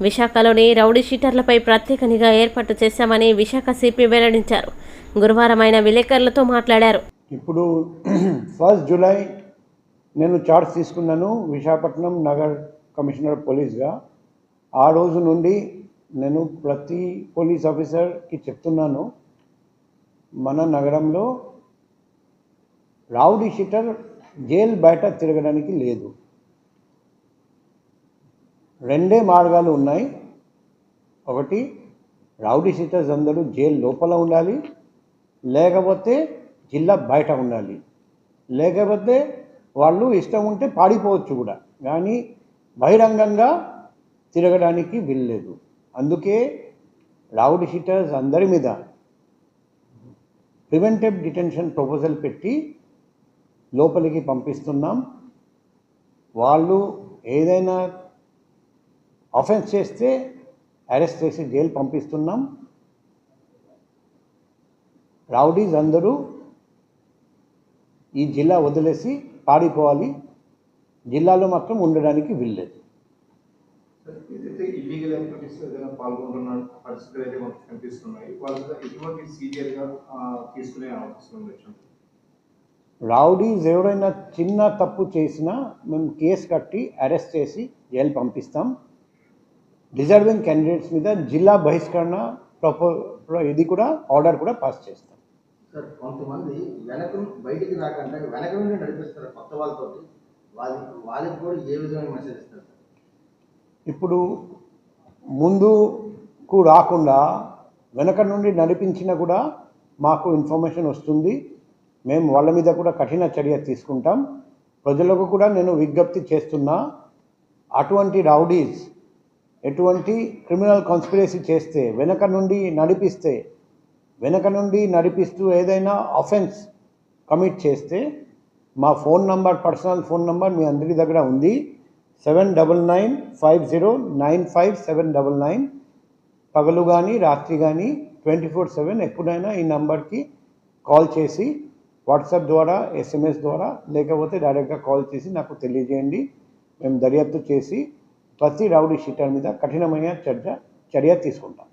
విశాఖలోని రౌడీ షీటర్లపై ప్రత్యేక నిఘా ఏర్పాటు చేశామని విశాఖ సిపి వెల్లడించారు. గురువారం ఆయన విలేకరులతో మాట్లాడారు. ఇప్పుడు ఫస్ట్ జూలై నేను చార్జ్ తీసుకున్నాను విశాఖపట్నం నగర్ కమిషనర్ పోలీస్గా. ఆ రోజు నుండి నేను ప్రతి పోలీస్ ఆఫీసర్కి చెప్తున్నాను మన నగరంలో రౌడీ షీటర్ జైల్ బయట తిరగడానికి లేదు. రెండే మార్గాలు ఉన్నాయి. ఒకటి రౌడీ షీటర్స్ అందరూ జైలు లోపల ఉండాలి. లేకపోతే జిల్లా బయట ఉండాలి. లేకపోతే వాళ్ళు ఇష్టం ఉంటే పాడిపోవచ్చు కూడా. కానీ బహిరంగంగా తిరగడానికి వీల్లేదు. అందుకే రౌడీ షీటర్స్ అందరి మీద ప్రివెంటివ్ డిటెన్షన్ ప్రపోజల్ పెట్టి లోపలికి పంపిస్తున్నాం. వాళ్ళు ఏదైనా అఫెన్స్ చేస్తే అరెస్ట్ చేసి జైలు పంపిస్తున్నాం. రౌడీస్ అందరూ ఈ జిల్లా వదిలేసి పారిపోవాలి. జిల్లాలో మాత్రం ఉండడానికి వీల్లేదు. సార్, ఏదైతే ఇల్లీగల్ యాక్టివిటీస్ ఏదైనా పాల్గొంటున్న పరిస్థితులు అయితే మనకు కనిపిస్తున్నాయి వాళ్ళ మీద ఎటువంటి సీరియర్గా ఆ, తీసుకునే అవకాశం ఉండొచ్చు రౌడీస్ ఎవరైనా చిన్న తప్పు చేసినా మేము కేసు కట్టి అరెస్ట్ చేసి జైలు పంపిస్తాం. డిజర్వింగ్ క్యాండిడేట్స్ మీద జిల్లా బహిష్కరణ ప్రపో ఇది కూడా ఆర్డర్ కూడా పాస్ చేస్తాం సార్ కొంతమంది వెనక బయటికి రాకుండా వెనక నుండి నడిపిస్తారు కొత్త వాళ్ళతో వాళ్ళ వాళ్ళకి కూడా ఏ విధమైన మెసేజ్ ఇస్తారు? ఇప్పుడు ముందుకు రాకుండా వెనక నుండి నడిపించినా కూడా మాకు ఇన్ఫర్మేషన్ వస్తుంది. మేము వాళ్ళ మీద కూడా కఠిన చర్య తీసుకుంటాం. ప్రజలకు కూడా నేను విజ్ఞప్తి చేస్తున్నా అటువంటి రౌడీస్ ఎటువంటి క్రిమినల్ కాన్స్పిరసీ చేస్తే వెనక నుండి నడిపిస్తే వెనక నుండి నడిపిస్తూ ఏదైనా అఫెన్స్ కమిట్ చేస్తే మా phone number personal phone number మీ అందరి దగ్గర ఉంది. Seven double nine five zero nine five seven double nine. పగలు కానీ రాత్రి కానీ ట్వంటీ ఫోర్ సెవెన్ ఎప్పుడైనా ఈ నంబర్కి కాల్ చేసి వాట్సాప్ ద్వారా ఎస్ఎంఎస్ ద్వారా లేకపోతే డైరెక్ట్గా కాల్ చేసి నాకు తెలియజేయండి. మేము దర్యాప్తు చేసి ప్రతి రౌడీ షీటర్ మీద కఠినమైన చర్య చర్య తీసుకుంటాం.